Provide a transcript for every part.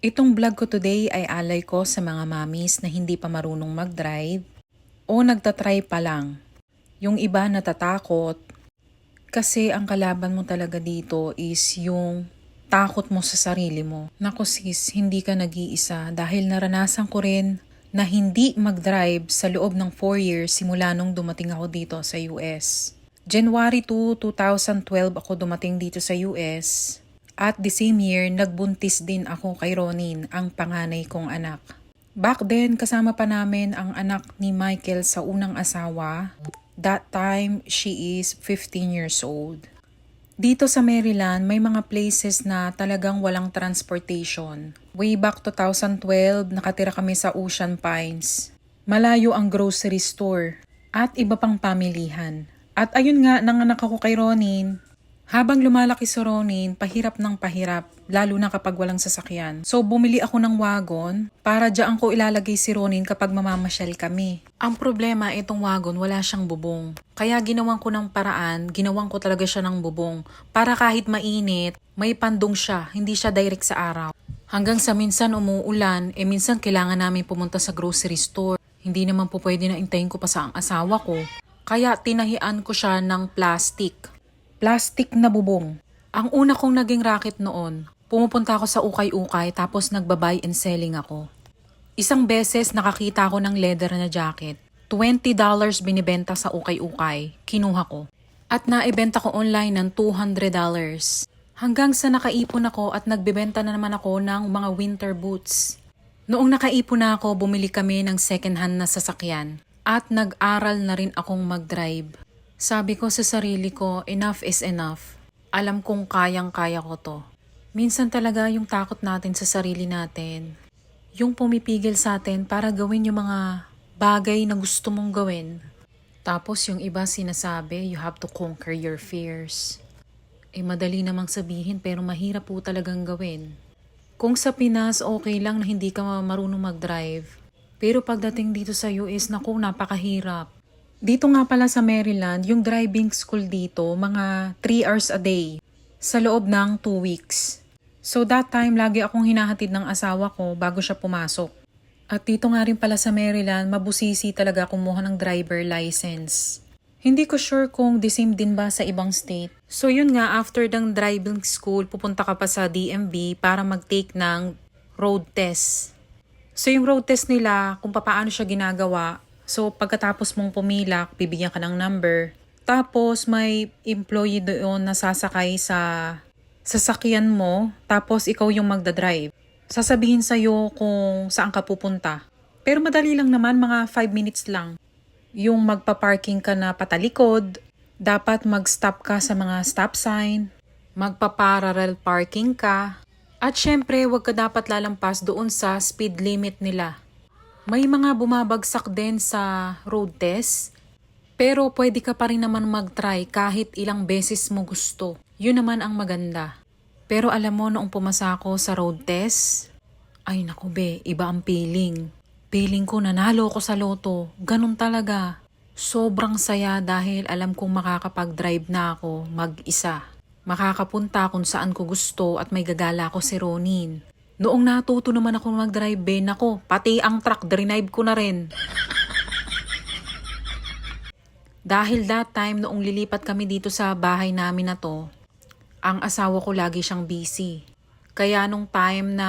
Itong vlog ko today ay alay ko sa mga mamis na hindi pa marunong mag-drive o nagtatry pa lang. Yung iba natatakot kasi ang kalaban mo talaga dito is yung takot mo sa sarili mo. Naku sis, hindi ka nag-iisa dahil naranasan ko rin na hindi mag-drive sa loob ng 4 years simula nung dumating ako dito sa US. January 2, 2012 ako dumating dito sa US. At the same year, nagbuntis din ako kay Ronin, ang panganay kong anak. Back then, kasama pa namin ang anak ni Michael sa unang asawa. That time, she is 15 years old. Dito sa Maryland, may mga places na talagang walang transportation. Way back 2012, nakatira kami sa Ocean Pines. Malayo ang grocery store at iba pang pamilihan. At ayun nga, nanganak ako kay Ronin, habang lumalaki si Ronin, pahirap ng pahirap, lalo na kapag walang sasakyan. So bumili ako ng wagon para diyan ko ilalagay si Ronin kapag mamamasyal kami. Ang problema, itong wagon wala siyang bubong. Kaya ginawan ko ng paraan, ginawan ko talaga siya ng bubong. Para kahit mainit, may pandong siya, hindi siya direct sa araw. Hanggang sa minsan umuulan, eh minsan kailangan namin pumunta sa grocery store. Hindi naman po pwede na intayin ko pa sa ang asawa ko. Kaya tinahian ko siya ng plastic plastic na bubong. Ang una kong naging racket noon, pumupunta ako sa ukay-ukay tapos nagbabuy and selling ako. Isang beses nakakita ako ng leather na jacket. $20 binibenta sa ukay-ukay. Kinuha ko. At naibenta ko online ng $200. Hanggang sa nakaipon ako at nagbebenta na naman ako ng mga winter boots. Noong nakaipon na ako, bumili kami ng second hand na sasakyan. At nag-aral na rin akong mag-drive. Sabi ko sa sarili ko, enough is enough. Alam kong kayang-kaya ko to. Minsan talaga yung takot natin sa sarili natin. Yung pumipigil sa atin para gawin yung mga bagay na gusto mong gawin. Tapos yung iba sinasabi, you have to conquer your fears. Eh madali namang sabihin pero mahirap po talagang gawin. Kung sa Pinas, okay lang na hindi ka marunong mag-drive. Pero pagdating dito sa US, naku, napakahirap. Dito nga pala sa Maryland, yung driving school dito, mga 3 hours a day sa loob ng 2 weeks. So that time, lagi akong hinahatid ng asawa ko bago siya pumasok. At dito nga rin pala sa Maryland, mabusisi talaga kumuha ng driver license. Hindi ko sure kung the same din ba sa ibang state. So yun nga, after ng driving school, pupunta ka pa sa DMV para mag-take ng road test. So yung road test nila, kung paano siya ginagawa, So, pagkatapos mong pumilak, bibigyan ka ng number. Tapos, may employee doon na sasakay sa sasakyan mo, tapos ikaw yung magdadrive. Sasabihin sa'yo kung saan ka pupunta. Pero madali lang naman, mga 5 minutes lang. Yung magpa-parking ka na patalikod, dapat mag-stop ka sa mga stop sign, magpa-parallel parking ka, at syempre, huwag ka dapat lalampas doon sa speed limit nila. May mga bumabagsak din sa road test, pero pwede ka pa rin naman mag-try kahit ilang beses mo gusto. Yun naman ang maganda. Pero alam mo, noong pumasa ako sa road test, ay naku be, iba ang feeling. Feeling ko nanalo ko sa loto. Ganun talaga. Sobrang saya dahil alam kong makakapag-drive na ako mag-isa. Makakapunta kung saan ko gusto at may gagala ko si Ronin. Noong natuto naman ako mag-drive, Ben, ako, pati ang truck, drive ko na rin. Dahil that time, noong lilipat kami dito sa bahay namin na to, ang asawa ko lagi siyang busy. Kaya nung time na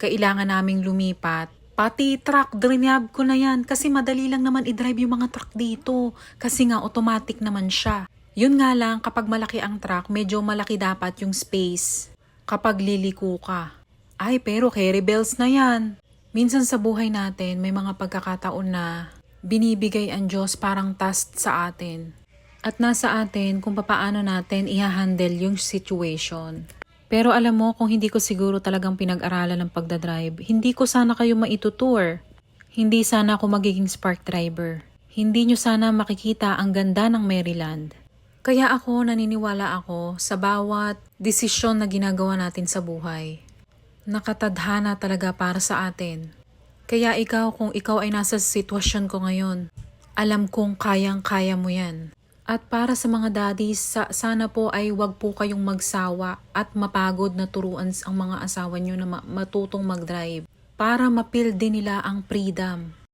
kailangan naming lumipat, pati truck, drive ko na yan. Kasi madali lang naman i-drive yung mga truck dito. Kasi nga automatic naman siya. Yun nga lang, kapag malaki ang truck, medyo malaki dapat yung space kapag liliko ka. Ay, pero carry bells na yan. Minsan sa buhay natin, may mga pagkakataon na binibigay ang Diyos parang task sa atin. At nasa atin kung papaano natin i-handle yung situation. Pero alam mo, kung hindi ko siguro talagang pinag-aralan ng pagdadrive, hindi ko sana kayo maitutour. Hindi sana ako magiging spark driver. Hindi nyo sana makikita ang ganda ng Maryland. Kaya ako naniniwala ako sa bawat desisyon na ginagawa natin sa buhay nakatadhana talaga para sa atin. Kaya ikaw kung ikaw ay nasa sitwasyon ko ngayon, alam kong kayang-kaya mo yan. At para sa mga daddies, sa, sana po ay wag po kayong magsawa at mapagod na turuan ang mga asawa nyo na ma- matutong mag-drive para mapil din nila ang freedom.